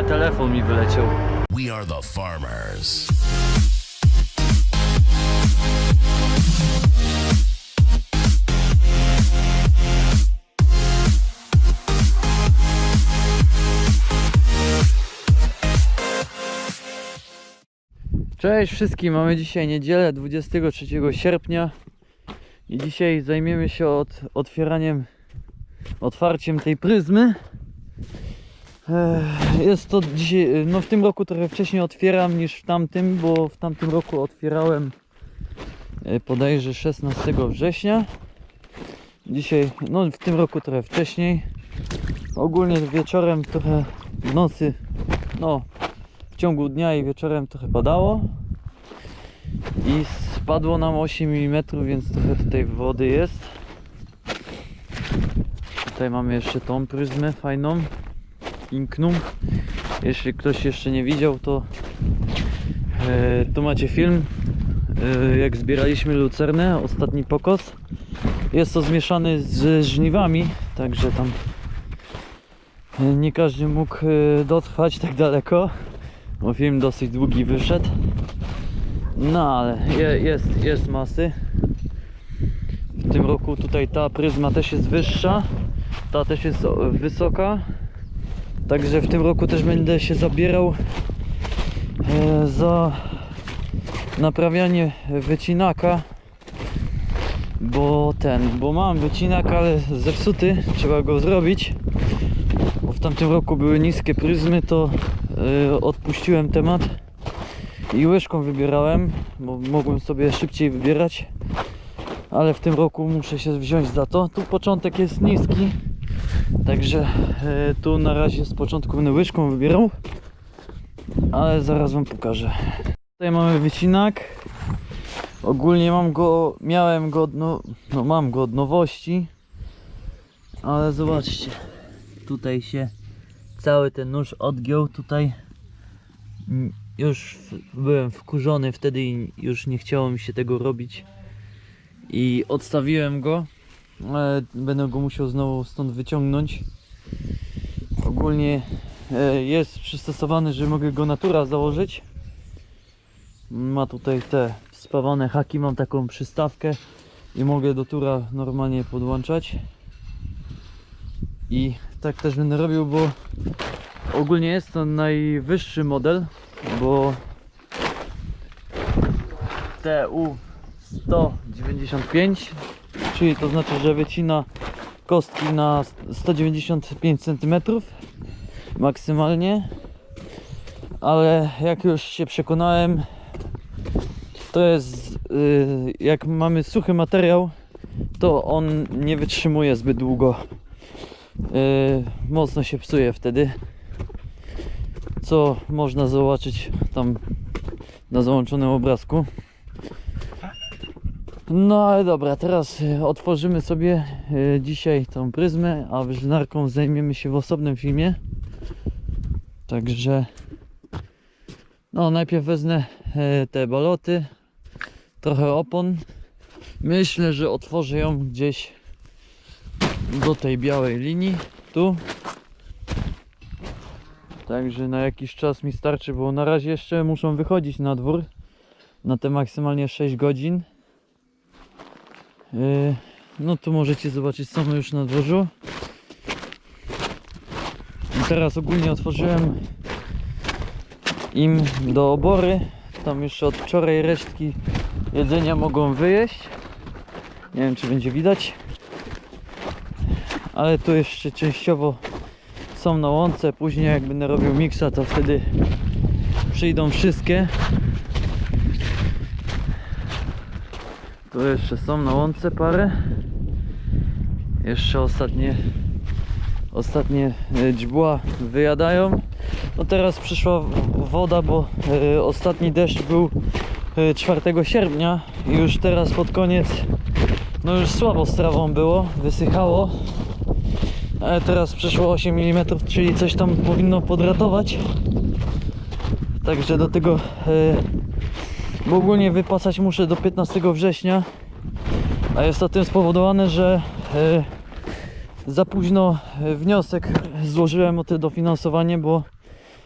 chwilę telefon mi wyleciał. We are the farmers. Cześć wszystkim, mamy dzisiaj niedzielę 23 sierpnia i dzisiaj zajmiemy się od, otwieraniem, otwarciem tej pryzmy. Jest to dzisiaj, no w tym roku trochę wcześniej otwieram niż w tamtym, bo w tamtym roku otwierałem e, bodajże 16 września. Dzisiaj, no w tym roku trochę wcześniej. Ogólnie wieczorem trochę w nocy, no w ciągu dnia i wieczorem trochę padało i spadło nam 8 mm, więc trochę tutaj wody jest. Tutaj mamy jeszcze tą pryzmę fajną, piękną. Jeśli ktoś jeszcze nie widział, to e, tu macie film, e, jak zbieraliśmy lucernę, ostatni pokos. Jest to zmieszany z żniwami, także tam e, nie każdy mógł e, dotrwać tak daleko bo film dosyć długi wyszedł. No ale je, jest, jest masy. W tym roku tutaj ta pryzma też jest wyższa, ta też jest wysoka. Także w tym roku też będę się zabierał e, za naprawianie wycinaka. Bo ten, bo mam wycinak, ale zepsuty, trzeba go zrobić. Bo w tamtym roku były niskie pryzmy, to y, odpuściłem temat i łyżką wybierałem, bo mogłem sobie szybciej wybierać. Ale w tym roku muszę się wziąć za to. Tu początek jest niski, także y, tu na razie z początku będę łyżką wybierał, ale zaraz wam pokażę. Tutaj mamy wycinak. Ogólnie mam go, miałem go, no, no mam go od nowości, ale zobaczcie, tutaj się cały ten nóż odgiął tutaj już byłem wkurzony wtedy i już nie chciało mi się tego robić i odstawiłem go ale będę go musiał znowu stąd wyciągnąć. Ogólnie e, jest przystosowany, że mogę go natura założyć. Ma tutaj te spawane haki, mam taką przystawkę i mogę do tura normalnie podłączać. I tak też będę robił, bo ogólnie jest to najwyższy model, bo TU 195, czyli to znaczy, że wycina kostki na 195 cm maksymalnie, ale jak już się przekonałem, to jest y, jak mamy suchy materiał, to on nie wytrzymuje zbyt długo. Yy, mocno się psuje wtedy. Co można zobaczyć tam na załączonym obrazku. No ale dobra, teraz y, otworzymy sobie y, dzisiaj tą pryzmę, a wyżynarką zajmiemy się w osobnym filmie. Także no najpierw wezmę y, te baloty, trochę opon. Myślę, że otworzę ją gdzieś do tej białej linii tu także na jakiś czas mi starczy bo na razie jeszcze muszą wychodzić na dwór na te maksymalnie 6 godzin no tu możecie zobaczyć są już na dworzu I teraz ogólnie otworzyłem im do obory tam jeszcze od wczoraj resztki jedzenia mogą wyjeść nie wiem czy będzie widać ale tu jeszcze częściowo są na łące. Później jak będę robił miksa, to wtedy przyjdą wszystkie. Tu jeszcze są na łące parę. Jeszcze ostatnie ostatnie e, dźbła wyjadają. No teraz przyszła woda, bo e, ostatni deszcz był e, 4 sierpnia i już teraz pod koniec no już słabo z trawą było, wysychało. Ale teraz przeszło 8 mm, czyli coś tam powinno podratować. Także do tego e, bo ogólnie wypasać muszę do 15 września. A jest to tym spowodowane, że e, za późno e, wniosek złożyłem o to dofinansowanie, bo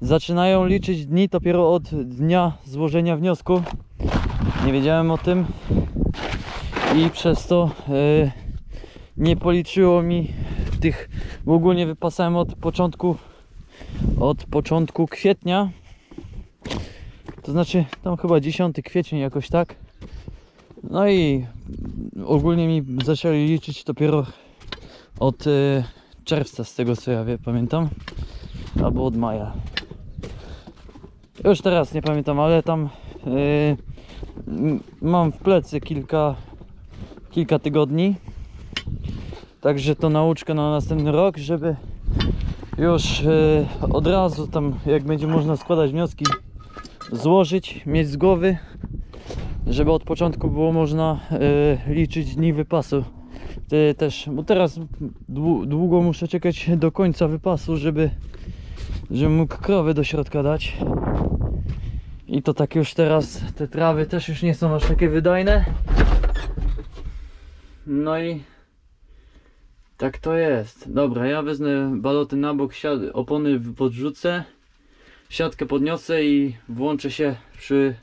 zaczynają liczyć dni dopiero od dnia złożenia wniosku. Nie wiedziałem o tym i przez to e, nie policzyło mi tych, bo ogólnie wypasałem od początku od początku kwietnia to znaczy tam chyba 10 kwiecień jakoś tak. No i ogólnie mi zaczęli liczyć dopiero od e, czerwca z tego co ja pamiętam. Albo od maja. Już teraz nie pamiętam, ale tam m- mam w plecy kilka kilka tygodni. Także to nauczka na następny rok, żeby już e, od razu tam jak będzie można składać wnioski złożyć, mieć z głowy żeby od początku było można e, liczyć dni wypasu. Wtedy też, bo teraz dłu- długo muszę czekać do końca wypasu, żeby żebym mógł krowy do środka dać. I to tak już teraz te trawy też już nie są aż takie wydajne. No i tak to jest. Dobra, ja wezmę baloty na bok, opony podrzucę, siatkę podniosę i włączę się przy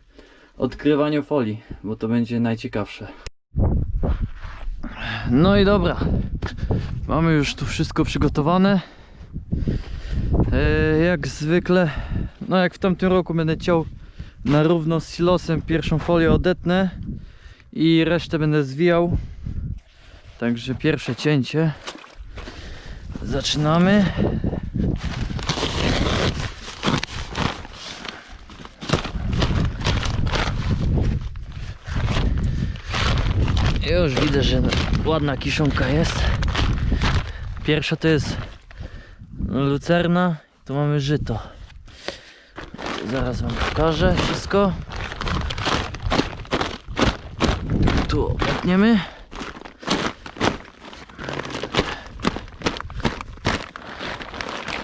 odkrywaniu folii, bo to będzie najciekawsze. No i dobra, mamy już tu wszystko przygotowane. E, jak zwykle, no jak w tamtym roku będę ciął na równo z silosem, pierwszą folię odetnę i resztę będę zwijał. Także pierwsze cięcie. Zaczynamy. Już widzę, że ładna kiszonka jest. Pierwsza to jest lucerna, tu mamy żyto. Zaraz wam pokażę wszystko. Tu obetniemy.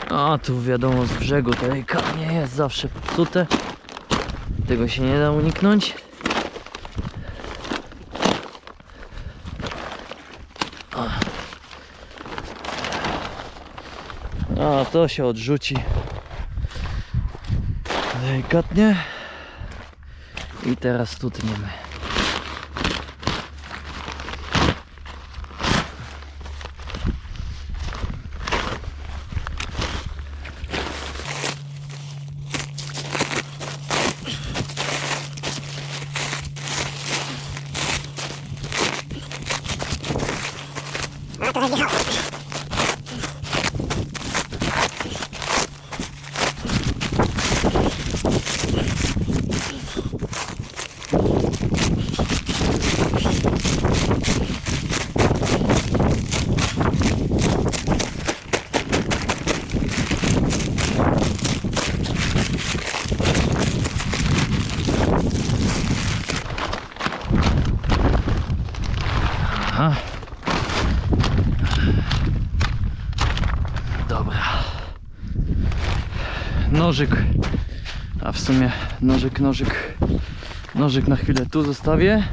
A tu wiadomo z brzegu to kamienie jest zawsze popsute. Tego się nie da uniknąć. A to się odrzuci delikatnie. I teraz tu tniemy. Aha. Dobra. Nożyk. A w sumie nożyk, nożyk. Nożyk na chwilę tu zostawię.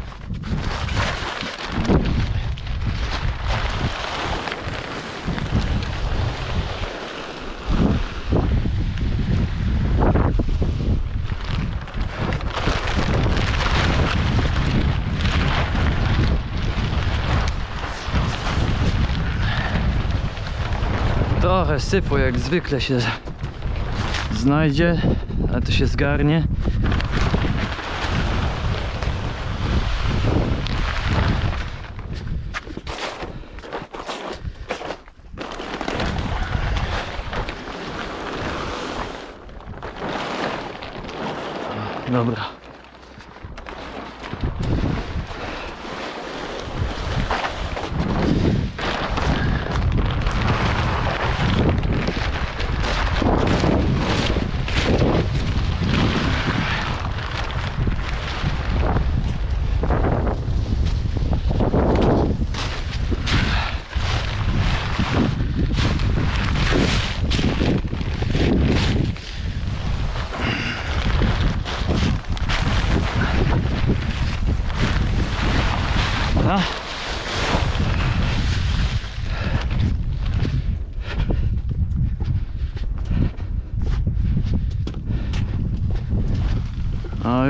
Trochę sypu jak zwykle się znajdzie, ale to się zgarnie. Dobra.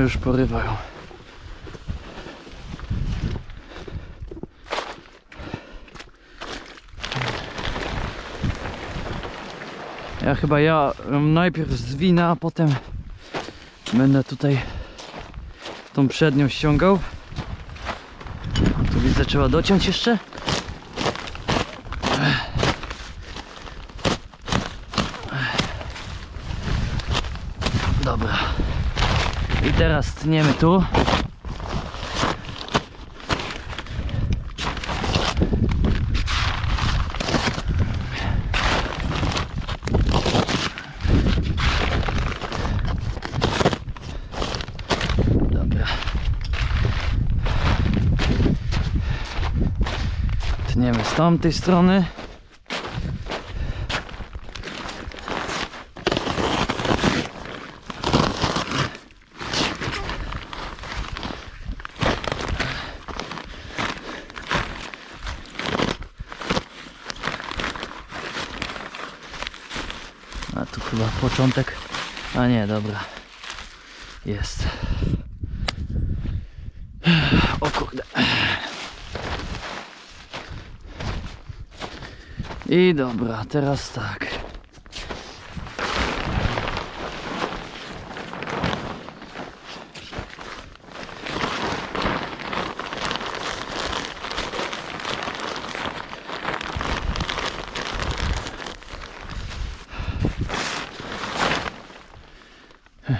Już porywają. Ja chyba ja najpierw zwinę, a potem będę tutaj tą przednią ściągał. Tu widzę trzeba dociąć jeszcze. Dobra. I teraz tniemy tu. Dobra. Tniemy z tamtej strony. A tu chyba początek. A nie, dobra. Jest. O kurde. I dobra, teraz tak.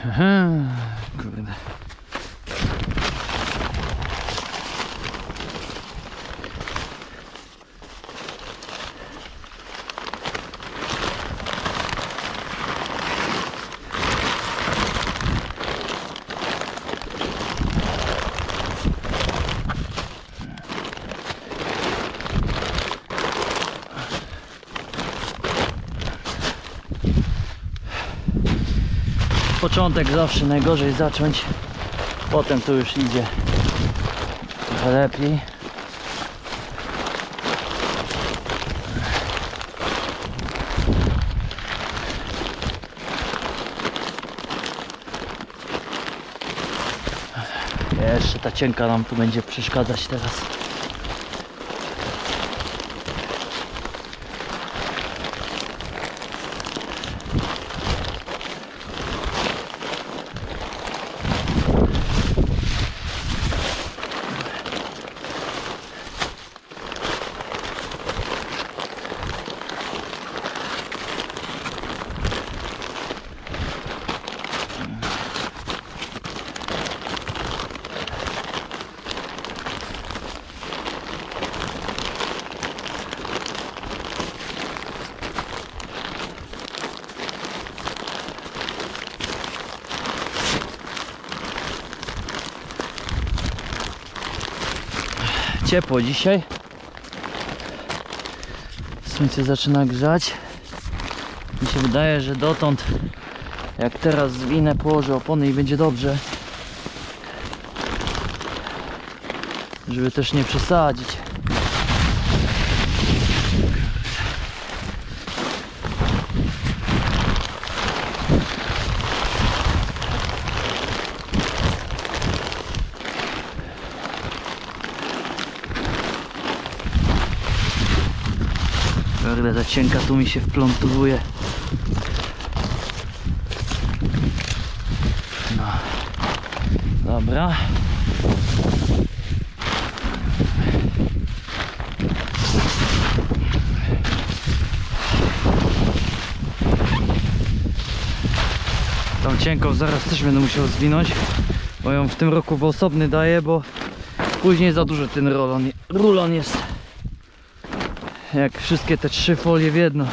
Kurde. Początek zawsze najgorzej zacząć, potem to już idzie trochę lepiej. Jeszcze ta cienka nam tu będzie przeszkadzać teraz. Ciepło dzisiaj. Słońce zaczyna grzać. Mi się wydaje, że dotąd jak teraz zwinę, położę opony i będzie dobrze. Żeby też nie przesadzić. Kurde, ta cienka tu mi się wplątuje. No. Dobra. Tą cienką zaraz też będę musiał zwinąć, bo ją w tym roku w osobny daję, bo później za duży ten rulon, rulon jest jak wszystkie te trzy folie w jedno.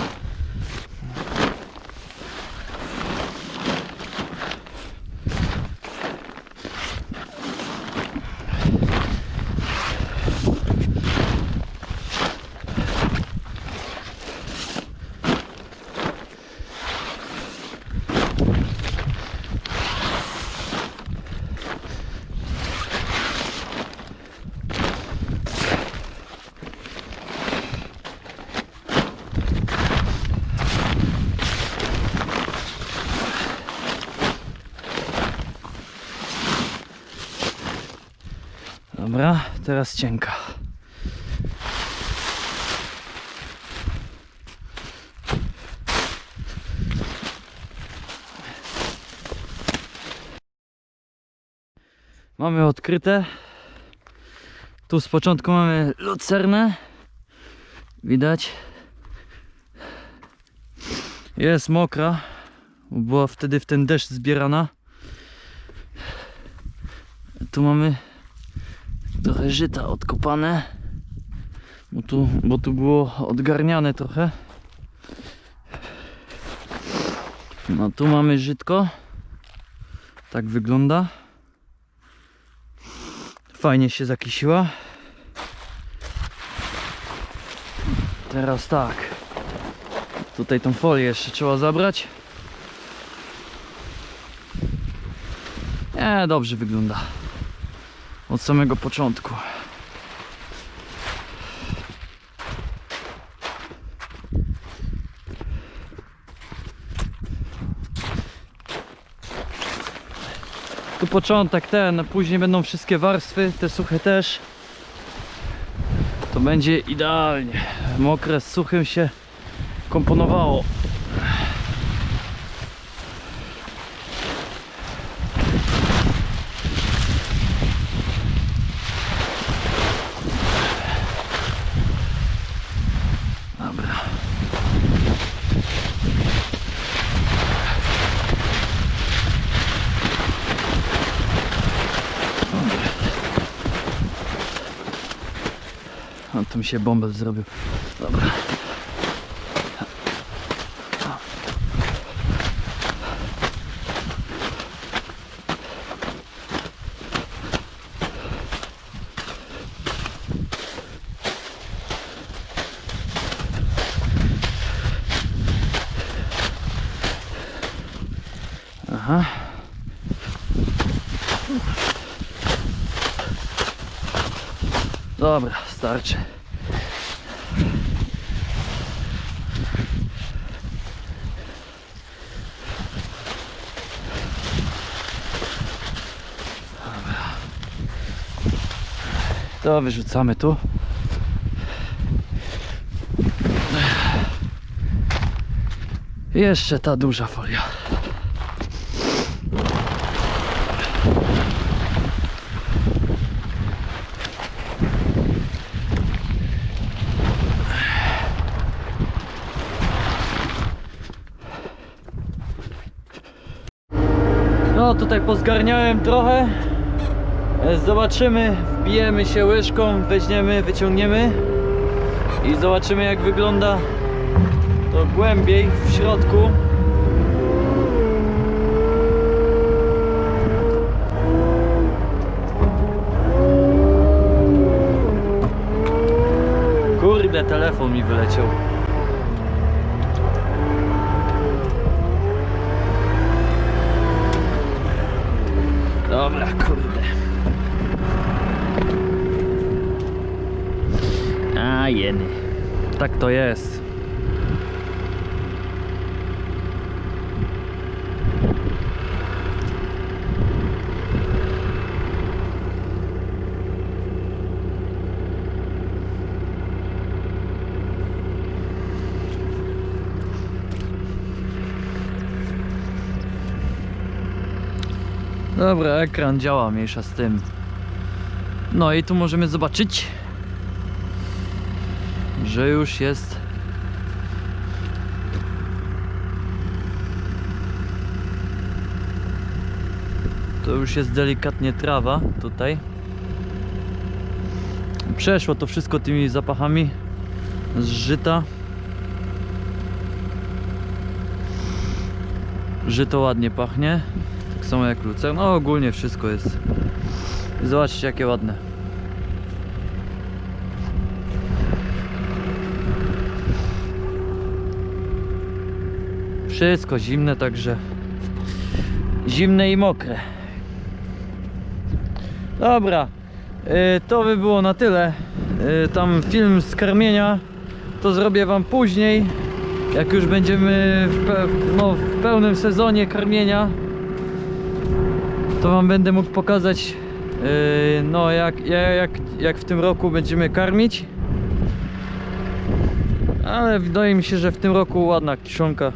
Teraz cienka. Mamy odkryte. Tu z początku mamy lucernę. Widać. Jest mokra. Była wtedy w ten deszcz zbierana. Tu mamy trochę żyta odkopane. Bo tu, bo tu było odgarniane trochę. No tu mamy żytko. Tak wygląda. Fajnie się zakisiła. Teraz tak. Tutaj tą folię jeszcze trzeba zabrać. Nie, dobrze wygląda. Od samego początku. Tu początek ten, później będą wszystkie warstwy, te suche też. To będzie idealnie. Mokre z suchym się komponowało. A tu mi się bąbel zrobił. Dobra. Aha. Dobra, starczy. To wyrzucamy tu. Jeszcze ta duża folia. No tutaj pozgarniałem trochę. Zobaczymy, wbijemy się łyżką, weźmiemy, wyciągniemy i zobaczymy jak wygląda to głębiej w środku. Kurde, telefon mi wyleciał. Dobra, kurde. Jeny. Tak to jest. Dobra, ekran działa, mniejsza z tym. No i tu możemy zobaczyć, że już jest. To już jest delikatnie trawa tutaj. Przeszło to wszystko tymi zapachami z żyta. Żyto ładnie pachnie tak samo jak lucer no ogólnie wszystko jest. Zobaczcie jakie ładne Wszystko zimne, także zimne i mokre. Dobra, y, to by było na tyle. Y, Tam film z karmienia to zrobię Wam później, jak już będziemy w, pe no, w pełnym sezonie karmienia. To Wam będę mógł pokazać Yy, no jak, ja- jak, jak w tym roku będziemy karmić. Ale wydaje mi się, że w tym roku ładna kiszonka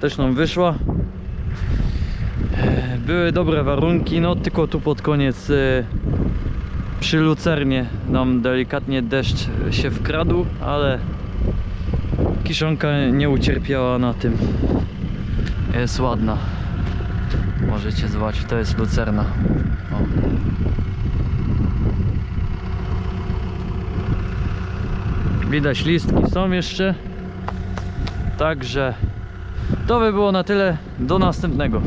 też nam wyszła. Były dobre warunki, no tylko tu pod koniec yy, przy lucernie nam delikatnie deszcz się wkradł, ale kiszonka nie ucierpiała na tym. Jest ładna. Możecie zobaczyć, to jest lucerna. O. Widać listki są jeszcze. Także to by było na tyle. Do następnego.